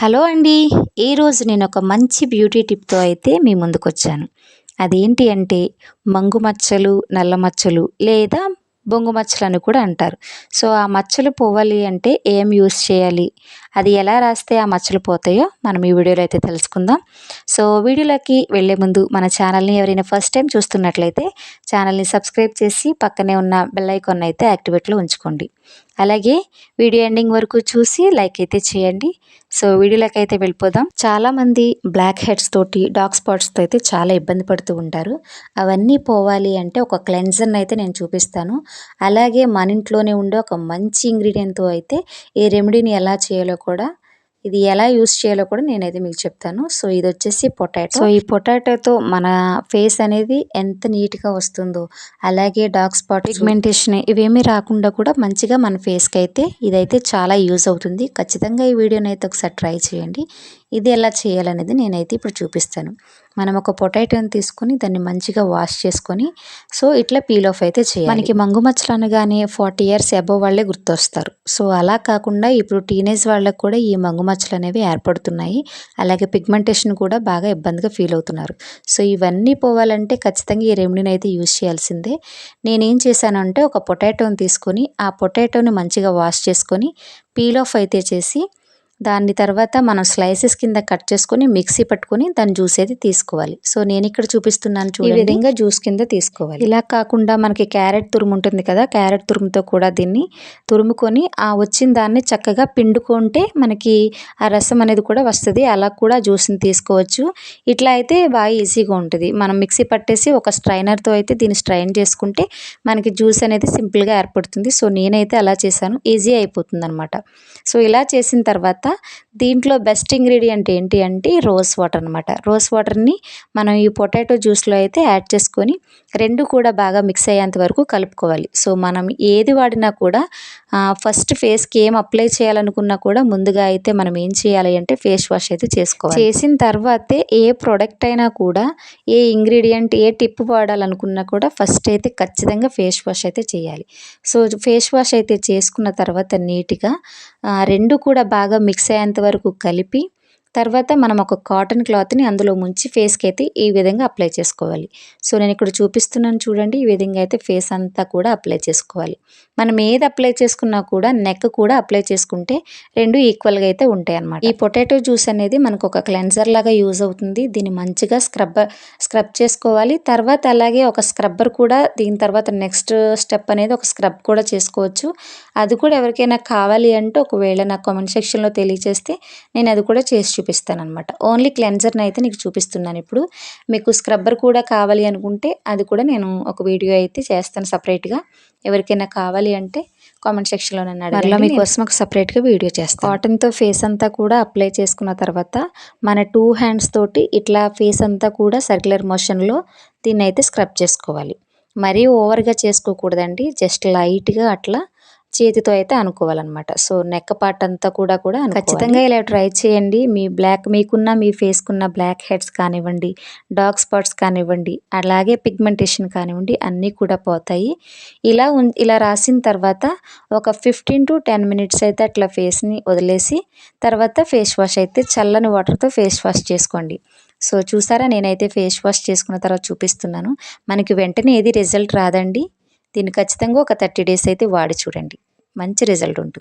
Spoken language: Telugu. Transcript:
హలో అండి. ఈరోజు నేను ఒక మంచి బ్యూటీ టిప్తో అయితే మీ ముందుకు వచ్చాను అదేంటి అంటే మంగు మచ్చలు నల్ల మచ్చలు లేదా బొంగు మచ్చలు అని కూడా అంటారు. సో ఆ మచ్చలు పోవాలి అంటే ఏం యూస్ చేయాలి? అది ఎలా రాస్తే ఆ మచ్చలు పోతాయో మనం ఈ వీడియోలో అయితే తెలుసుకుందాం. సో వీడియోలోకి వెళ్ళే ముందు మన ఛానల్ని ఎవరైనా ఫస్ట్ టైం చూస్తున్నట్లయితే ఛానల్ని సబ్స్క్రైబ్ చేసి పక్కనే ఉన్న బెల్ ఐకాన్ అయితే యాక్టివేట్లో ఉంచుకోండి. అలాగే వీడియో ఎండింగ్ వరకు చూసి లైక్ అయితే చేయండి. సో వీడియోలోకి అయితే వెళ్ళిపోదాం. చాలామంది బ్లాక్ హెడ్స్ తోటి డార్క్ స్పాట్స్తో అయితే చాలా ఇబ్బంది పడుతూ ఉంటారు. అవన్నీ పోవాలి అంటే ఒక క్లెన్జర్ని అయితే నేను చూపిస్తాను. అలాగే మన ఇంట్లోనే ఉండే ఒక మంచి ఇంగ్రీడియంట్తో అయితే ఈ రెమెడీని ఎలా చేయాలో కూడా ఇది ఎలా యూస్ చేయాలో కూడా నేనైతే మీకు చెప్తాను. సో ఇది వచ్చేసి పొటాటో. సో ఈ పొటాటోతో మన ఫేస్ అనేది ఎంత నీట్గా వస్తుందో అలాగే డార్క్ స్పాట్ పిగ్మెంటేషన్ ఇవేమీ రాకుండా కూడా మంచిగా మన ఫేస్కి అయితే ఇదైతే చాలా యూజ్ అవుతుంది. ఖచ్చితంగా ఈ వీడియోని అయితే ఒకసారి ట్రై చేయండి. ఇది ఎలా చేయాలనేది నేనైతే ఇప్పుడు చూపిస్తాను. మనం ఒక పొటాటోని తీసుకొని దాన్ని మంచిగా వాష్ చేసుకొని సో ఇట్లా పీల్ ఆఫ్ అయితే చేయాలి. మనకి మంగు మచ్చలు అనగానే ఫార్టీ ఇయర్స్ అబవ్ వాళ్ళే గుర్తొస్తారు. సో అలా కాకుండా ఇప్పుడు టీనేజ్ వాళ్ళకి కూడా ఈ మంగు మచ్చలు అనేవి ఏర్పడుతున్నాయి. అలాగే పిగ్మెంటేషన్ కూడా బాగా ఇబ్బందిగా ఫీల్ అవుతున్నారు. సో ఇవన్నీ పోవాలంటే ఖచ్చితంగా ఈ రెమెడీని అయితే యూజ్ చేయాల్సిందే. నేనేం చేశానంటే ఒక పొటాటోని తీసుకొని ఆ పొటాటోని మంచిగా వాష్ చేసుకొని పీల్ ఆఫ్ అయితే చేసి దాని తర్వాత మనం స్లైసెస్ కింద కట్ చేసుకొని మిక్సీ పట్టుకొని దాని జ్యూస్ అయితే తీసుకోవాలి. సో నేను ఇక్కడ చూపిస్తున్నాను చూడండి. ఈ విధంగా జ్యూస్ కింద తీసుకోవాలి. ఇలా కాకుండా మనకి క్యారెట్ తురుము ఉంటుంది కదా క్యారెట్ తురుముతో కూడా దీన్ని తురుముకొని ఆ వచ్చిన దాన్ని చక్కగా పిండుకుంటే మనకి ఆ రసం అనేది కూడా వస్తుంది. అలా కూడా జ్యూస్ని తీసుకోవచ్చు. ఇట్లా అయితే బాగా ఈజీగా ఉంటుంది. మనం మిక్సీ పట్టేసి ఒక స్ట్రైనర్తో అయితే దీన్ని స్ట్రైన్ చేసుకుంటే మనకి జ్యూస్ అనేది సింపుల్గా ఏర్పడుతుంది. సో నేనైతే అలా చేశాను. ఈజీ అయిపోతుంది అనమాట సో ఇలా చేసిన తర్వాత का దీంట్లో బెస్ట్ ఇంగ్రీడియంట్ ఏంటి అంటే రోజ్ వాటర్ అనమాట రోజ్ వాటర్ని మనం ఈ పొటాటో జ్యూస్లో అయితే యాడ్ చేసుకొని రెండు కూడా బాగా మిక్స్ అయ్యేంత వరకు కలుపుకోవాలి. సో మనం ఏది వాడినా కూడా ఫస్ట్ ఫేస్కి ఏం అప్లై చేయాలనుకున్నా కూడా ముందుగా అయితే మనం ఏం చేయాలి అంటే ఫేస్ వాష్ అయితే చేసుకోవాలి. చేసిన తర్వాతే ఏ ప్రోడక్ట్ అయినా కూడా ఏ ఇంగ్రీడియంట్ ఏ టిప్ వాడాలనుకున్నా కూడా ఫస్ట్ అయితే ఖచ్చితంగా ఫేస్ వాష్ అయితే చేయాలి. సో ఫేస్ వాష్ అయితే చేసుకున్న తర్వాత నీట్గా రెండు కూడా బాగా మిక్స్ అయ్యేంత వరకు కలిపి తర్వాత మనం ఒక కాటన్ క్లాత్ని అందులో ముంచి ఫేస్కి అయితే ఈ విధంగా అప్లై చేసుకోవాలి. సో నేను ఇక్కడ చూపిస్తున్నాను చూడండి ఈ విధంగా అయితే ఫేస్ అంతా కూడా అప్లై చేసుకోవాలి. మనం ఏది అప్లై చేసుకున్నా కూడా నెక్ కూడా అప్లై చేసుకుంటే రెండు ఈక్వల్గా అయితే ఉంటాయి అన్నమాట ఈ పొటాటో జ్యూస్ అనేది మనకు ఒక క్లెన్జర్ లాగా యూజ్ అవుతుంది. దీన్ని మంచిగా స్క్రబ్బర్ స్క్రబ్ చేసుకోవాలి. తర్వాత అలాగే ఒక స్క్రబ్బర్ కూడా దీని తర్వాత నెక్స్ట్ స్టెప్ అనేది ఒక స్క్రబ్ కూడా చేసుకోవచ్చు. అది కూడా ఎవరికైనా కావాలి అంటే ఒకవేళ నాకు కామెంట్ సెక్షన్లో తెలియజేస్తే నేను అది కూడా చేసి చూపిస్తాను అనమాట ఓన్లీ క్లెన్జర్ని అయితే నీకు చూపిస్తున్నాను ఇప్పుడు. మీకు స్క్రబ్బర్ కూడా కావాలి అనుకుంటే అది కూడా నేను ఒక వీడియో అయితే చేస్తాను సపరేట్గా ఎవరికైనా కావాలి అంటే కామెంట్ సెక్షన్లో నన్ను అడగలా మీకోసం ఒక సపరేట్గా వీడియో చేస్తాను. కాటన్తో ఫేస్ అంతా కూడా అప్లై చేసుకున్న తర్వాత మన టూ హ్యాండ్స్ తోటి ఇట్లా ఫేస్ అంతా కూడా సర్క్యులర్ మోషన్లో దీన్ని అయితే స్క్రబ్ చేసుకోవాలి. మరీ ఓవర్గా చేసుకోకూడదండి. జస్ట్ లైట్గా అట్లా చేతితో అయితే అనుకోవాలన్నమాట. సో నెక్ పార్ట్ అంతా కూడా కూడా ఖచ్చితంగా ఇలా ట్రై చేయండి. మీ బ్లాక్ మీకున్న మీ ఫేస్కున్న బ్లాక్ హెడ్స్ కానివ్వండి డార్క్ స్పాట్స్ కానివ్వండి అలాగే పిగ్మెంటేషన్ కానివ్వండి అన్నీ కూడా పోతాయి. ఇలా ఇలా రాసిన తర్వాత ఒక ఫిఫ్టీన్ టు టెన్ మినిట్స్ అయితే అట్లా ఫేస్ని వదిలేసి తర్వాత ఫేస్ వాష్ అయితే చల్లని వాటర్తో ఫేస్ వాష్ చేసుకోండి. సో చూసారా? నేనైతే ఫేస్ వాష్ చేసుకున్న తర్వాత చూపిస్తున్నాను. మనకి వెంటనే ఏది రిజల్ట్ రాదండి. దీన్ని ఖచ్చితంగా ఒక థర్టీ డేస్ అయితే వాడి చూడండి. మంచి రిజల్ట్ ఉంటుంది.